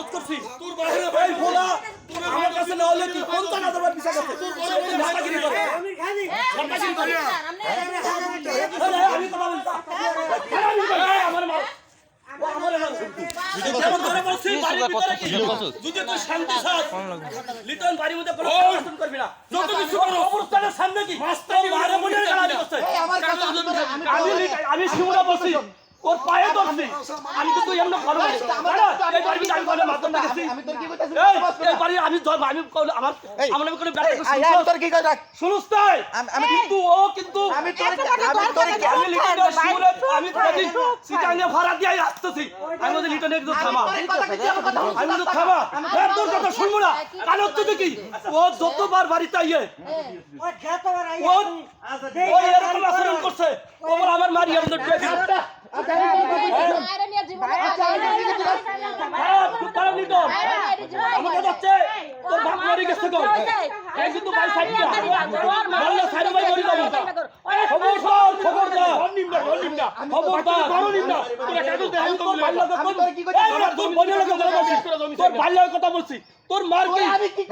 সাহস করছি। তোর বাইরে ভাই ভোলা। আমার কাছে না হলে কি কোন জানা দেবার বিষয় আছে তোর বড় বড় নাটাগিরি করে। আমি আমার আমারে তুই যত কিছু করো। অবস্থানের সামনে কি? মাস্টার মারে মনে গালি করছে। আমি আমি শিমুরা বলছি। ওর পায়ে ধরছি। আমি কিন্তু এমন এই বাড়ির আমি দেখেছি আমি তোর কি কইতাছি এই, এই বাড়ি আমি ধরবো, আমি কোনো- আমার আমার নামে কোনো আমি তোর কি কই রাখ শুনুস তাই আমি- আমি- কিন্তু ও কিন্তু আমি তোর আমি তোর দরকার আমি লিটনের শিমুরে আমি চুপ সিটাঙ্গে ভাড়া দিয়ে আসতেছি। আমি বলছি লিটনের একটু থামা। কি আমি তো থামা। এ, তোর কথা শুনব না। কারণ তুই দেখি ও যতবার বাড়িতে আইয়ে ও ও এরকম আচরণ করছে। ও আমার মারি আমি তো হ্যাঁ, তারা লিটন আমাকে যাচ্ছে তোর বাপ মরে গেছে গো এই কিন্তু ভাই সাইড দিয়া মারলে সাইড ভাই মরে যাব খবরদার খবরদার খবরদার তোরা কাগজ দে আমি তোর ভাই লাগে আমি কি কইতাছি? তোর বোনের লাগে কথা বলছি তোর ভাই কথা বলছি তোর মার কি আমি কি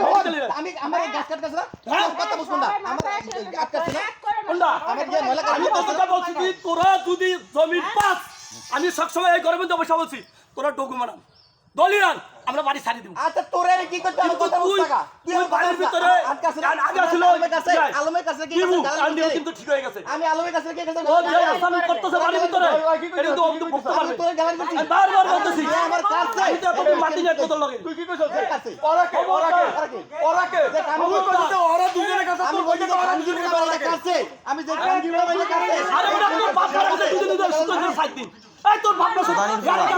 আমি আমার গাছ কাটতেছ না হ্যাঁ? কথা বুঝুন না আমার আটকাছে না মহিলা আমি তো কথা বলছি তুই তোরা যদি জমির পাস আমি সবসময় এই গরমের বসে বলছি তোরা ডগু মানান দলিরান আমরা বাড়ি ছাড়ি দিব। আচ্ছা তোরে কি করতে কিন্তু কথা বুঝ তুই- টাকা তুই বাড়ির ভিতরে গান আগে ছিল, আলমের কাছে আলমের কাছে কি দিবু কিন্তু ঠিক হয়ে গেছে। আমি আলমের কাছে কি কাছে ও যে আসামি করতেছে বাড়ির ভিতরে। এটা ও কিন্তু বুঝতে পারবে। তোরে গালান করছি। আমি বারবার বলতেছি। আমার কাছে। আমি তো মাটি নিয়ে কোথাও লাগে তুই কি কইছস কাছে। ওরা কে ওরা কে ওরা কে? ওরা কে যে কাম আমি করতা। কইছি ওরা দুজনের কাছে আমি তুই বলি কইছিস ওরা দুজনের কাছে ওরা কে কাছে আমি যে কাম দিবা বাইরে কাছে আরে ওটা তোর বাপ মারা গেছে দুদিন দুদিন সুতো দিয়ে সাইড দিন এই তোর বাপ না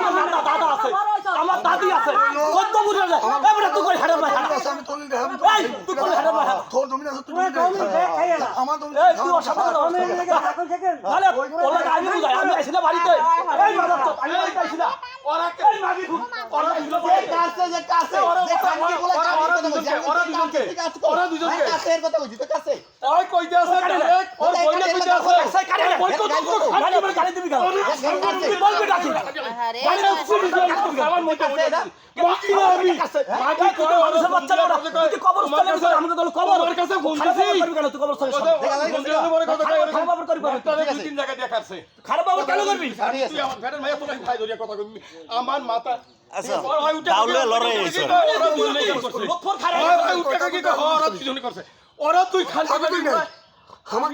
আমার দাদা দাদা আছে। আমার দাদি আছে। কত বুঝে যায় এই তুই কই হাড়া ভাই আমি তোলি দেখাম এই তুই কই হাড়া ভাই তোর জমি আছে তুই আমার জমি এই তুই ওর সাথে কথা বলছিস তাহলে ওর আমি বুঝাই। আমি আইছি বাড়িতে। এই মাদার আমি বাড়িতে আইছি ওরা কে? মাগি ওরা যে কাছে যে কাছে যে কাম কি বলে ওরা- ওরা ওরা দুজনকে, কাছে কাছে ওরা দুজনকে। কাছে এর কথা বলছি তো কাছে ওই কইতে আছে ওর বইলে কইতে আছে সেই কারে ওই তো তো গাড়ি আমার গাড়ি দিবি কেন তুই বলবি ডাকি দিবি আমার মতো কাছে এটা মাগি না আমি মাগি করে মানুষের বাচ্চা না তুই কবরস্থানে গেছিস আমাকে তো কবর। আমার কাছে ফোন দিছি। করবি কেন? তুই কবরস্থানে কই খারাপ বাবর করবি। কেন? তাহলে দুই তিন জায়গা দেখাচ্ছে। খারাপ বাবর কেন করবি? তুই আমার ভেড়ার মাইয়া তোরা ভাই ধরিয়া কথা কইবি। আমার মাথা আচ্ছা তাহলে লড়াই হয়েছে। ওরা তুই খালি আমার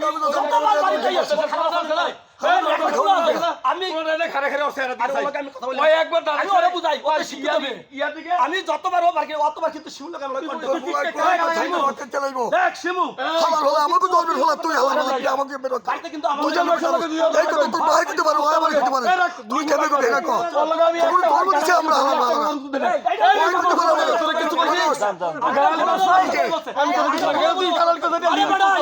যতবার ও অতবার কিন্তু লাগে আমরা চালাইবো। দেখ শিমু। হলো আমাকে দরবে হলো তুই হলো আমাকে বেরো। কিন্তু দুজন লোক এই দিতে পারো। আমার দিতে পারে। কো তোর দিছে আমরা ওই তোরা কিছু বলিস? তোর কিছু তুই কথা দিয়ে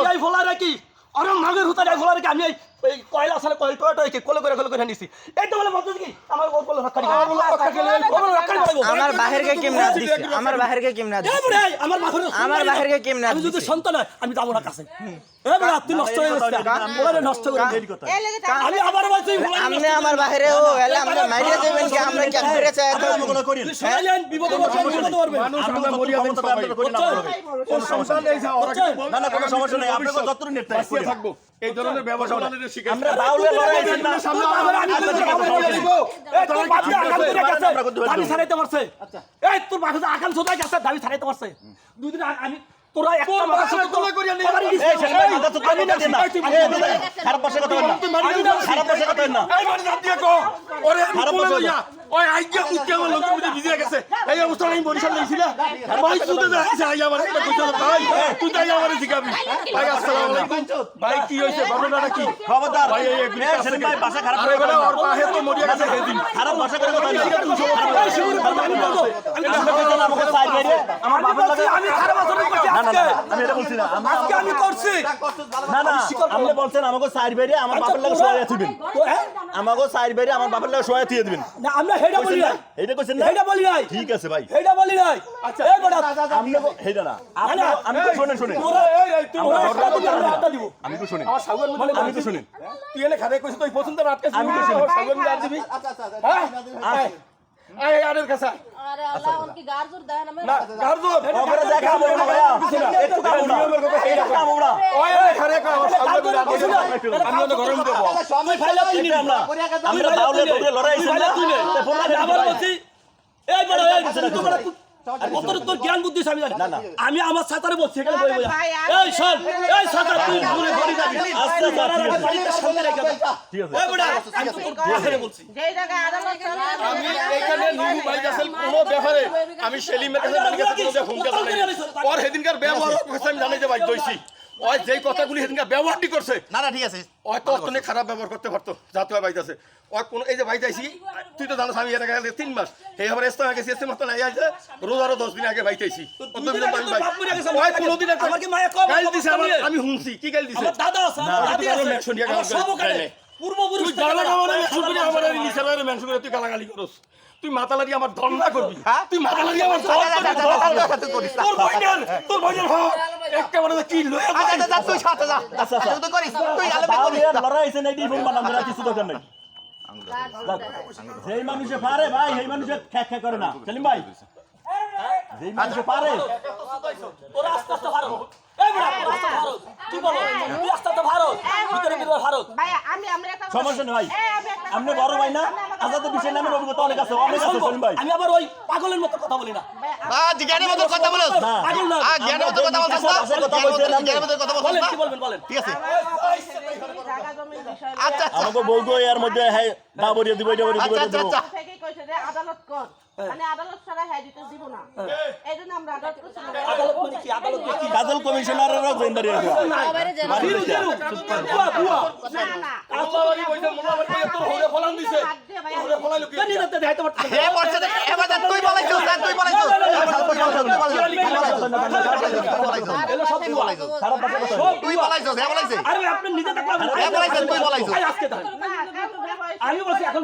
এই রাখি। আরে হুতা রাখি। আমি এই কয়লা আসলে কয় টয় টয় কোলে করে কোলে করে নিছি। এই তো বলে বলতে কি? আমার ওর কোলে রক্ষা আমার রক্ষা ওর রক্ষা দিবে আমার বাহির বাহিরকে কেমনে দিছে? আমার বাহিরকে কেমনে এ দিছে? বুড়ে আমার মাথা আমার বাহিরকে কেমনে আমি যদি? সন্তান হয়, আমি যাব না কাছে। এ বুড়া তুই নষ্ট হয়ে গেছিস ওরে নষ্ট করে দিলি। আমি আবার বলছি আমনে আমার বাহিরে ও এলে আমনে মাইরে যাবেন কি? আমরা কি ফিরে চাই তো তুই শুনাইলেন বিপদে পড়বে বিপদে পড়বে মানুষ আমরা মরিয়া দেন সবাই তোর সংসার নেই যা ওরা না না কোনো সমস্যা নেই আপনাকে যতটুকু নেট থাকব। এই ধরনের ব্যবসা আমরা বাউলে লড়াই সামনে আচ্ছা, তোর দিয়ে আকাম গেছে। দাবি ছাড়াইতে পারছে এই তোর বাপ দিয়ে আকাম গেছে দাবি ছাড়াইতে পারছে দুই দিন আমি তোরা একটা মাথা সাথে কোলে করিয়া নিয়ে এই শেখ মাথা তো তুমি না দেন খারাপ ভাষা কথা না খারাপ ভাষা কথা না এই বাড়ি যান কো ওরে খারাপ লইয়া ওই আইয়া উঠকে আমার লোক মধ্যে ভিজে গেছে এই অবস্থা আমি বরিশাল নিয়েছিল ভাই তুই তো যাইছ আইয়া আমার একটা কইছ ভাই তুই তাই আমার জিগাবি ভাই আসসালামু আলাইকুম ভাই কি হইছে ঘটনাটা কি খবরদার ভাই এই গুলি শেখ ভাই ভাষা খারাপ করে বেটা ওর পাহে তো মরিয়া গেছে হেদিন খারাপ ভাষা করে কথা বলেন আমি আমি আমাকে সাইড বাইরে আমার আমি বাপের লাগে আমি খারাপ আচরণ করছি না না আজকে না আমি এটা বলছি না আজকে আমি করছি না না আপনি বলছেন আমাকে সাইড বাইরে আমার বাপের লাগে শোয়া দিবেন তো, হ্যাঁ? আমাকে সাইড বাইরে আমার বাপের লাগে শোয়া দিয়ে দিবেন না আমরা হেডা বলি নাই এইটা কইছেন না হেডা বলি নাই ঠিক আছে ভাই হেডা বলি নাই আচ্ছা এই বড়া আপনি হেডা না আপনি না। আমি তো শুনেন শুনেন তোরা এই এই তুই ওরা একটা দিবি আমরা একটা দিব আমি তো শুনেন আমার সাগর মধ্যে আমি তো শুনেন তুই এনে খারে কইছিস তুই পছন্দ রাত কাছে আমি তো শুনি। সাগর দাঁত দিবি আচ্ছা আচ্ছা হ্যাঁ আয়। আরের কাছে আরে আল্লাহ উনকি গার দেন আমি না গার্জো ওপরে দেখাবো না ভাইয়া একটু কামো এই একটু কামো না ওই ওই খারে কা সামনে দিলে আমি আমি ওদের ঘরের মধ্যে বল আমি ফাইলা তুই আমরা আমরা বাউলে তোরে লড়াই তুই ফাইলা তুই নে তে ফোন আমি বলছি এই বড় এই তুই তো বড়। তোর জ্ঞান বুদ্ধি আমি জানি। আমি আমার সাঁতারে বলছি এখানে বই বই এই শোন এই সাঁতার তুই ঘুরে ঘুরে যাবি। আস্তে আস্তে বাড়িতে সামনে রেখে ঠিক আছে এই বড় আমি তো তোর বলছি। যেই জায়গায় আদালত আমি এইখানে নিউ বাইজাসেল কোনো ব্যাপারে আমি সেলিমের কাছে মালিকের কাছে কোনো ফোন কথা ওর সেদিনকার ব্যবহার আমি জানি যে বাইক দইছি। ওই যেই কথাগুলি সেদিনকে ব্যবহারটি করছে। না না ঠিক আছে। ওই তো অতনে খারাপ ব্যবহার করতে পারতো যাতে ওই বাইতে আছে ওই কোনো এই যে ভাই আইছি তুই তো জানোস আমি এর আগে তিন মাস। এই আবার এসতে আগে এসে মতো নাই আছে রোজ আরও দশ দিন আগে বাইক আইছি অত দিন আমি ওই শুনছি কি গাইল দিছে আমার দাদা আছে আমার দাদি আছে। পূর্বপুরুষ তুই আমার গালাগালি করস। তুই মাথা লাগি আমার ধর্ণা করবি। তুই মাথা লাগি আমার ধর্ণা তোর বইনের তোর বইনের ভাব একেবারে কি লয়ে আচ্ছা আচ্ছা তুই সাথে যা। আচ্ছা তুই করিস তুই আলাদা করিস লড়াই আছে নাই ফোন বানাম না কিছু দরকার নাই। যেই মানুষে পারে ভাই সেই মানুষে খ্যাক খ্যাক করে না। সেলিম ভাই যেই মানুষে পারে। তোর আস্তে আস্তে এই বড় তোর আস্তে ভারত তুই বলো তুই আস্তে আস্তে ভারত ভিতরে ভিতরে ভারত ভাইয়া আমি আমরা একটা কথা- সমস্যা নেই ভাই। আপনি বড় ভাই না? আজাদের। বিষয় নামের অভিজ্ঞতা অনেক আছে অনেক আছে শুনব। ভাই। আমি আবার ওই পাগলের মতো কথা বলি না। জ্ঞানের মতো কথা বলছ পাগল না। জ্ঞানের মতো কথা বলছ না আছে কথা বলছেন আপনি। জ্ঞানের মতো কথা বলছ না কি বলবেন বলেন। ঠিক আছে। জায়গা জমির বিষয় নিয়ে আচ্ছা আমাকে বউগো এর মধ্যে হ্যাঁ দিব এটা বরিয়ে দিব আচ্ছা আচ্ছা আচ্ছা। আদালত কর আদালত ছাড়া হ্যাঁ দিতে দিব না এই জন্য আমরা আদালত করছি না। আদালত মানে কি আদালত মানে কি কাজল কমিশনারেরও জেন্দারি আছে সবাইরে জেল জিরো জিরো বুয়া বুয়া না না আল্লাহ বাড়ি কইতে মোল্লা বাড়ি তোর হোরে ফলান দিছে হাত দিয়ে ভাইয়া হোরে ফলাইলো কি জানি না তো দেখাইতে পারতেছ হে বলছে যে এবার যা তুই বলাইছিস না তুই বলাইছিস এলো সব বুয়া খারাপ ভাষা কথা সব তুই বুয়া বলাইছিস হে বলাইছিস আরে আপনি নিজে দেখলাম হে বলাইছেন তুই বলাইছিস না আজকে তাহলে কারণ ভাই আমি বলছি এখন